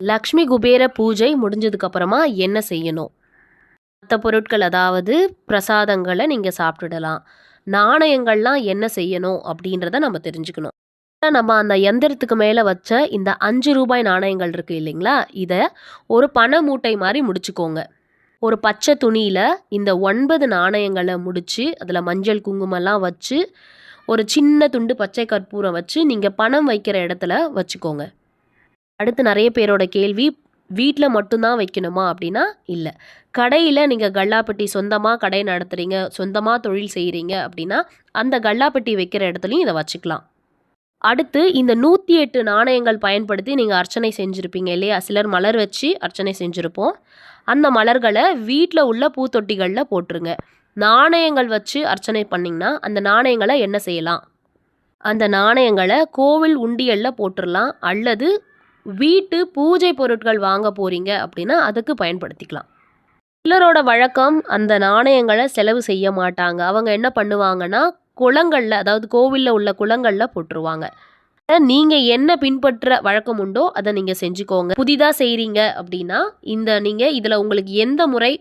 லக்ஷ்மி குபேர பூஜை முடிஞ்சதுக்கப்புறமா என்ன செய்யணும்? மற்ற பொருட்கள் அதாவது பிரசாதங்களை நீங்கள் சாப்பிட்டுடலாம். நாணயங்கள்லாம் என்ன செய்யணும் அப்படின்றத நம்ம தெரிஞ்சுக்கணும். நம்ம அந்த எந்திரத்துக்கு மேலே வச்ச இந்த அஞ்சு ரூபாய் நாணயங்கள் இருக்குது இல்லைங்களா? இதை ஒரு பண மூட்டை மாதிரி முடிச்சுக்கோங்க. ஒரு பச்சை துணியில் இந்த ஒன்பது நாணயங்களை முடித்து அதில் மஞ்சள் குங்குமம்லாம் வச்சு ஒரு சின்ன துண்டு பச்சை கற்பூரம் வச்சு நீங்கள் பணம் வைக்கிற இடத்துல வச்சுக்கோங்க. அடுத்து நிறைய பேரோட கேள்வி வீட்டில் மட்டும்தான் வைக்கணுமா அப்படின்னா இல்லை. கடையில் நீங்கள் கல்லாப்பெட்டி சொந்தமாக கடை நடத்துகிறீங்க சொந்தமாக தொழில் செய்கிறீங்க அப்படின்னா அந்த கல்லாப்பெட்டி வைக்கிற இடத்துலையும் இதை வச்சுக்கலாம். அடுத்து இந்த நூற்றி எட்டு நாணயங்கள் பயன்படுத்தி நீங்கள் அர்ச்சனை செஞ்சுருப்பீங்க இல்லையா? சிலர் மலர் வச்சு அர்ச்சனை செஞ்சுருப்போம். அந்த மலர்களை வீட்டில் உள்ள பூத்தொட்டிகளில் போட்டுருங்க. நாணயங்கள் வச்சு அர்ச்சனை பண்ணிங்கன்னா அந்த நாணயங்களை என்ன செய்யலாம்? அந்த நாணயங்களை கோவில் உண்டியலில் போட்டுடலாம் அல்லது வீட்டு பூஜை பொருட்கள் வாங்க போகிறீங்க அப்படின்னா அதுக்கு பயன்படுத்திக்கலாம். சிலரோட வழக்கம் அந்த நாணயங்களை செலவு செய்ய மாட்டாங்க. அவங்க என்ன பண்ணுவாங்கன்னா குளங்களில் அதாவது கோவிலில் உள்ள குளங்களில் போட்டுருவாங்க. நீங்கள் என்ன பின்பற்ற வழக்கம் உண்டோ அதை நீங்கள் செஞ்சுக்கோங்க. புதிதாக செய்கிறீங்க அப்படின்னா இந்த நீங்கள் இதில் உங்களுக்கு எந்த முறை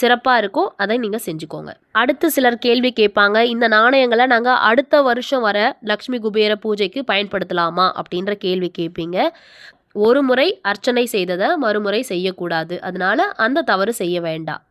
சிறப்பாக இருக்கும். அதை நீங்கள் செஞ்சுக்கோங்க. அடுத்து சிலர் கேள்வி கேட்பாங்க இந்த நாணயங்களை நாங்கள் அடுத்த வருஷம் வர லக்ஷ்மி குபேர பூஜைக்கு பயன்படுத்தலாமா? அப்படின்ற கேள்வி கேட்பீங்க. ஒரு முறை அர்ச்சனை செய்ததை மறுமுறை செய்யக்கூடாது. அதனால அந்த தவறு செய்ய வேண்டாம்.